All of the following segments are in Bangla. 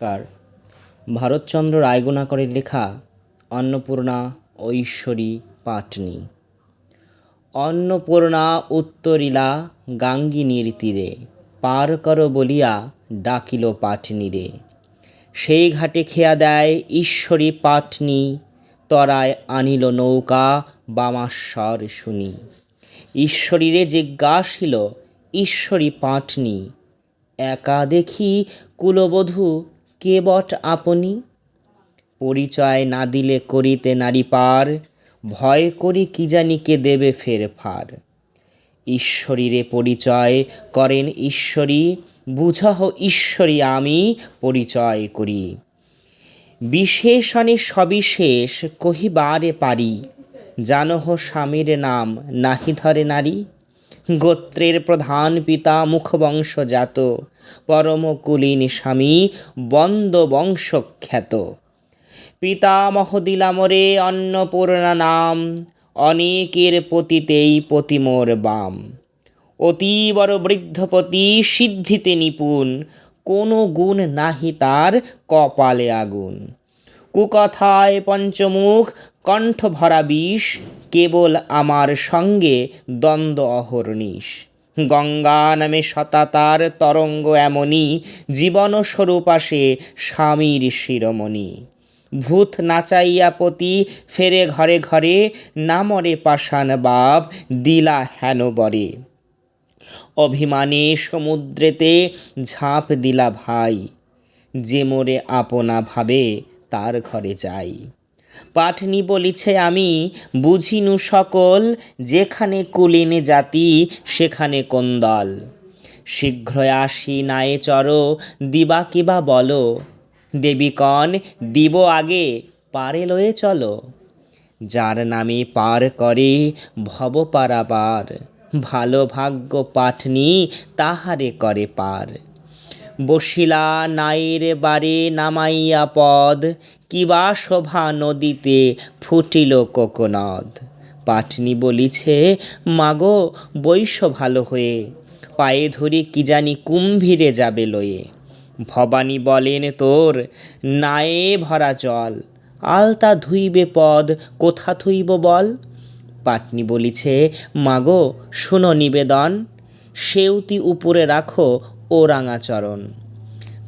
কার? ভারতচন্দ্র রায়গুণাকরের লেখা অন্নপূর্ণা ঐশ্বরী পাটনি। অন্নপূর্ণা উত্তরিলা গাঙ্গিনীর তীরে, পার কর বলিয়া ডাকিল পাটনিরে। সেই ঘাটে খেয়া দেয় ঈশ্বরী পাটনি, তরায় আনিল নৌকা বামাশ্বর শুনি। ঈশ্বরীরে জিজ্ঞাসিল, ঈশ্বরী পাটনি, একা দেখি কুলবধূ কে বট আপনি? পরিচয় না দিলে করিতে নারী পার, ভয় করি কি জানি কে দেবে ফের ফার ঈশ্বরীরে পরিচয় করেন ঈশ্বরী, বুঝাহ ঈশ্বরী আমি পরিচয় করি। বিশেষণে সবিশেষ কহিবারে পারি। জানহ স্বামীর নাম নাহি ধরে নারী। গোত্রের প্রধান পিতা মুখবংশজাত পরম কুলীন স্বামী বন্দ বংশ খ্যাত পিতামহ দিলামরে অন্নপূর্ণা নাম, অনেকের পতিতেই পতিমোর বাম। অতীবর বৃদ্ধপতি সিদ্ধিতে নিপুণ, কোনো গুণ নাহি তার কপালে আগুন। কুকথায় পঞ্চমুখ কণ্ঠ ভরা বিষ কেবল আমার সঙ্গে দ্বন্দ্ব অহর্নিশ গঙ্গা নামে শতাতার তরঙ্গ এমনই জীবন স্বরূপ আসে স্বামীর শিরোমণি। ভূত নাচাইয়া পতি ফেরে ঘরে ঘরে, নামরে পাষাণ বাপ দিলা হেন বরে। অভিমানে সমুদ্রেতে ঝাঁপ দিলা ভাই, যে মোরে আপনা ভাবে তার ঘরে যাই। পাঠনি বলিছে আমি, বুঝিনু সকল, যেখানে কুলিনে জাতি, সেখানে কোন্দল। শীঘ্রই আসি নায়ে চর, দিবা কিবা বলো। দেবীকণ, দিব আগে, পারে লয়ে চলো। যার নামে পার করে, ভব পারাবার। ভালো ভাগ্য পাঠনি, তাহারে করে পার। বসিলা নায়ের বারে নামাইয়া পদ কিবা শোভা নদীতে ফুটিল কোকনদ। পাটনি বলিছে, মাগো বৈশ ভালো হয়ে, পায়ে ধরি কি জানি কুম্ভীরে যাবে লয়ে। ভবানী বলেন, তোর নায়ে ভরা জল, আলতা ধুইবে পদ, কোথা থুইব বল? পাটনি বলিছে, মাগো, শুনো নিবেদন, সেউতি উপরে রাখো ও রাঙাচরণ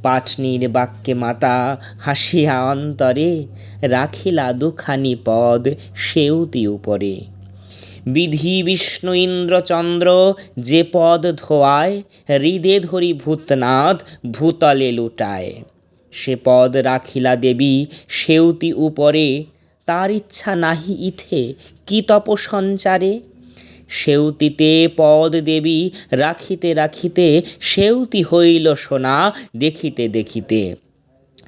পাটনির বাক্যে মাতা হাসিয়া অন্তরে রাখিলা দুখানি পদ সেউতি উপরে। বিধি বিষ্ণু ইন্দ্রচন্দ্র যে পদ ধোয়ায়, হৃদে ধরি ভূতনাথ ভূতলে লুটায়। সে পদ রাখিলা দেবী সেউতি উপরে, তার ইচ্ছা নাহি ইথে, কি তপ সঞ্চারে সেউতিতে পদ দেবী রাখিতে রাখিতে সেউতি হইল সোনা দেখিতে দেখিতে।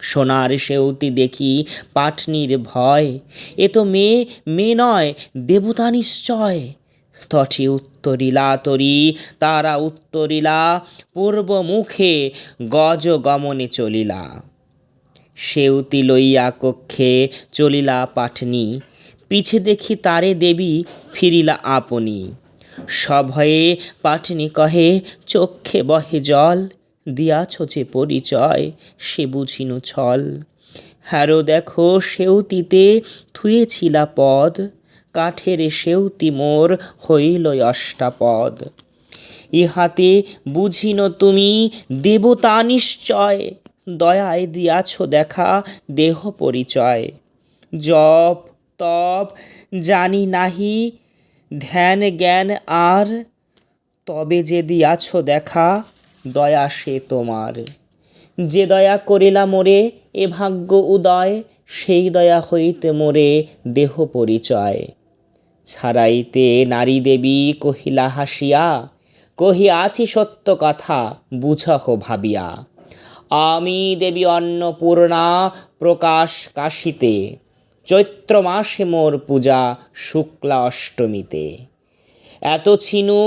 সোনার সেউতি দেখি পাটনির ভয়। এ তো মেয়ে মেয়ে নয়, দেবতা নিশ্চয়। তটি উত্তরিলা তরি, তারা উত্তরিলা, পূর্ব মুখে গজ গমনে চলিলা। সেউতি লইয়া কক্ষে চলিলা পাটনি। পিছে দেখি তারে দেবী ফিরিলা আপনি। সভয়ে পাটনি কহে, চক্ষে বহে জল, দিয়াছ যে পরিচয়, সে বুঝিনু ছল। হ্যারো দেখো সেউতিতে থুয়েছিলা পদ, কাঠের সেউতি মোর হইল অষ্টাপদ। ইহাতে বুঝিন তুমি দেবতা নিশ্চয়, দয়ায় দিয়াছ দেখা দেহ পরিচয়। জপ তপ জানি নাহি, ধ্যান জ্ঞান আর, তবে যে দিয়াছ দেখা, দয়া সে তোমার। যে দয়া করিলা মোরে, এ ভাগ্য উদয়, সেই দয়া হইতে মোরে দেহ পরিচয়। ছাড়াইতে নারী দেবী কহিলা হাসিয়া কহিয়াছি সত্য কথা, বুঝহ ভাবিয়া। আমি দেবী অন্নপূর্ণা প্রকাশ কাশিতে চৈত্র মাসে মোর পূজা শুক্লা অষ্টমীতে। এত ছিনু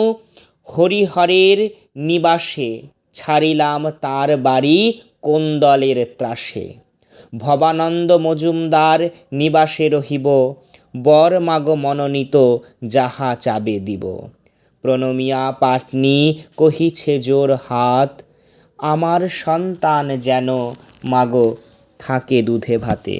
হরিহরের নিবাসে, ছাড়িলাম তার বাড়ি কোন্দলের ত্রাসে। ভবানন্দ মজুমদার নিবাসে রহিব, বর মাগ মনোনীত যাহা চাবে দিব। প্রণমিয়া পাটনি কহিছে জোর হাত, আমার সন্তান যেন মাগো থাকে দুধে ভাতে।